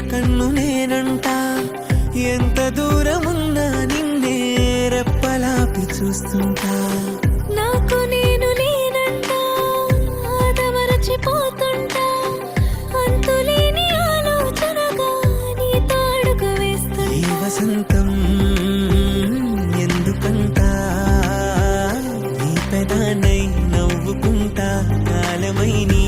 కన్ను నేనంట. ఎంత దూరం ఉన్నా నిన్నేరప్పలాపి చూస్తుంటా. నాకు నేను నేనంట నవ్వుకుంటా కాలమై